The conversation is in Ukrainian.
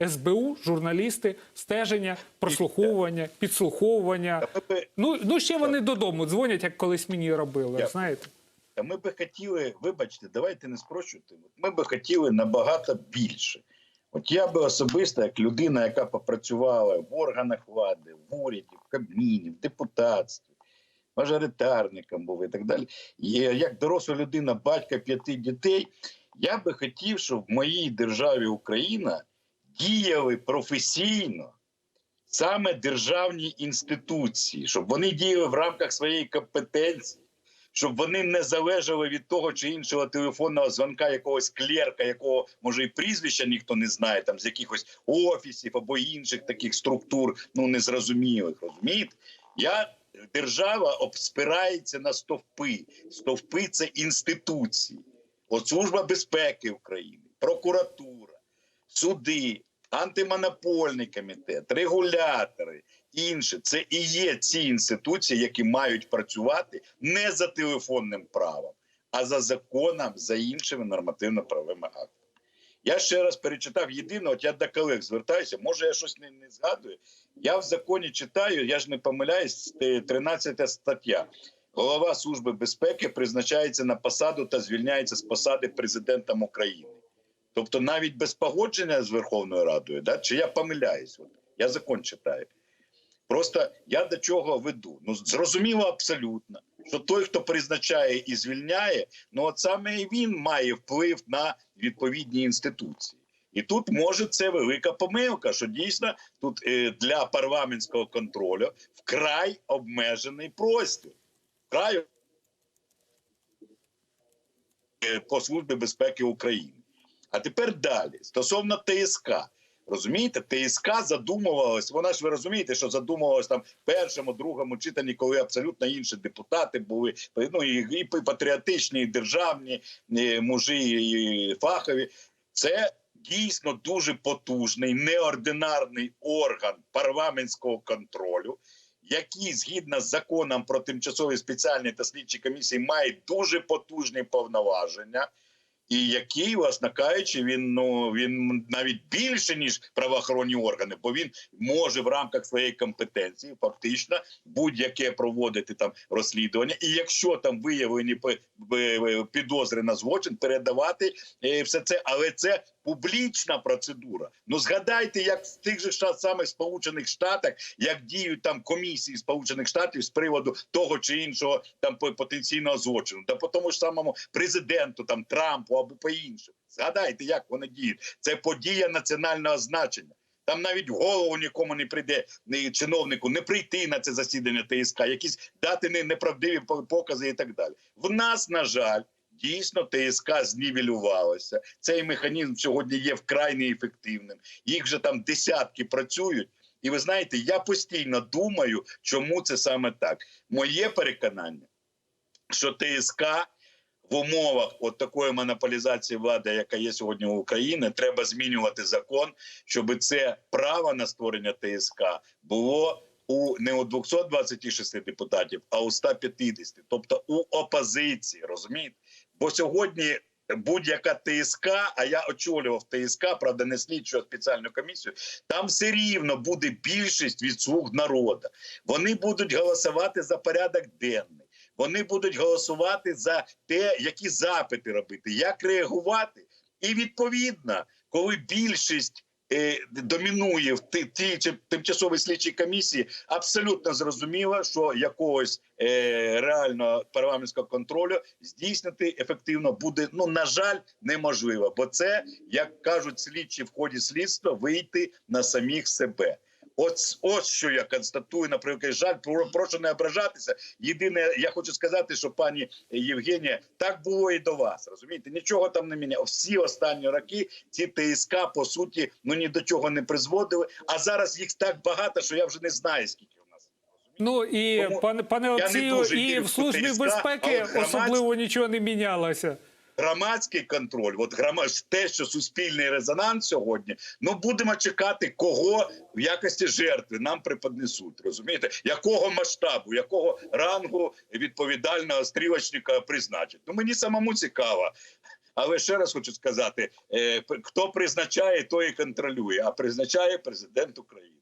СБУ, журналісти, стеження, прослуховування, підслуховування. Ну, ну ще вони додому дзвонять, як колись мені робили. Знаєте, ми би хотіли, вибачте, давайте не спрощуйте. Ми би хотіли набагато більше. От я би особисто, як людина, яка попрацювала в органах влади, в уряді, в Кабміні, в депутатстві, мажоритарником був і так далі. І як доросла людина, батька п'яти дітей, я би хотів, щоб в моїй державі Україна діяли професійно саме державні інституції, щоб вони діяли в рамках своєї компетенції. Щоб вони не залежали від того чи іншого телефонного дзвонка якогось клерка, якого може і прізвища ніхто не знає, там з якихось офісів або інших таких структур, ну незрозумілих. Розумієте? Я держава обспирається на стовпи. Стовпи це інституції. От Служба безпеки України, прокуратура, суди, антимонопольний комітет, регулятори, інше. Це і є ці інституції, які мають працювати не за телефонним правом, а за законом, за іншими нормативно-правовими актами. Я ще раз перечитав єдине, от я до колег звертаюся, може я щось не, не згадую. Я в законі читаю, я ж не помиляюсь, е, 13 стаття. Голова Служби безпеки призначається на посаду та звільняється з посади президентом України. Тобто навіть без погодження з Верховною Радою, да? чи я помиляюсь? От, я закон читаю. Просто я до чого веду? Ну зрозуміло абсолютно, що той, хто призначає і звільняє, ну от саме і він має вплив на відповідні інституції. І тут може це велика помилка, що дійсно тут е, для парламентського контролю вкрай обмежений простір. Вкрай е, по службі безпеки України. А тепер далі стосовно ТСК. Розумієте, ТСК задумувалась. Вона ж ви розумієте, що задумувалась там першому, другому читанні, коли абсолютно інші депутати були ну і, і патріотичні, і державні і мужі, і фахові. Це дійсно дуже потужний неординарний орган парламентського контролю, який згідно з законом про тимчасові спеціальні та слідчі комісії має дуже потужні повноваження. І який, власне кажучи, він ну він навіть більше ніж правоохоронні органи, бо він може в рамках своєї компетенції фактично будь-яке проводити там розслідування, і якщо там виявлені підозри на злочин, передавати е, все це, але це публічна процедура. Ну згадайте, як в тих же самих сполучених штатах, як діють там комісії Сполучених Штатів з приводу того чи іншого там по- потенційного злочину, та по тому ж самому президенту, там Трампу або по іншому. Згадайте, як вони діють. Це подія національного значення. Там навіть голову нікому не прийде ні чиновнику не прийти на це засідання ТСК, якісь дати неправдиві покази і так далі. В нас, на жаль, дійсно ТСК знівелювалося. Цей механізм сьогодні є вкрай неефективним. Їх вже там десятки працюють. І ви знаєте, я постійно думаю, чому це саме так. Моє переконання, що ТСК в умовах от такої монополізації влади, яка є сьогодні в Україні, треба змінювати закон, щоб це право на створення ТСК було у не у 226 депутатів, а у 150, тобто у опозиції. Розумієте? Бо сьогодні. Будь-яка ТСК, а я очолював ТСК, правда, не слідчу спеціальну комісію. Там все рівно буде більшість від слуг народу. Вони будуть голосувати за порядок денний. Вони будуть голосувати за те, які запити робити, як реагувати. І відповідно, коли більшість е, домінує в тій чи тимчасовій слідчій комісії, абсолютно зрозуміло, що якогось е, реального парламентського контролю здійснити ефективно буде, ну на жаль, неможливо. Бо це, як кажуть слідчі в ході слідства, вийти на самих себе. От ось що я констатую, на превеликий жаль, про- прошу не ображатися. Єдине, я хочу сказати, що пані Євгенія, так було і до вас. Розумієте, нічого там не міняло. Всі останні роки ці ТСК по суті ну ні до чого не призводили. А зараз їх так багато, що я вже не знаю скільки ну і Тому пане пане не Олексію, і в службі безпеки особливо нічого не мінялося. Громадський контроль, от грома... те, що суспільний резонанс сьогодні. Ну будемо чекати, кого в якості жертви нам преподнесуть. Розумієте, якого масштабу, якого рангу відповідального стрілочника призначать. Ну мені самому цікаво. Але ще раз хочу сказати: е, хто призначає, той і контролює, а призначає президент України.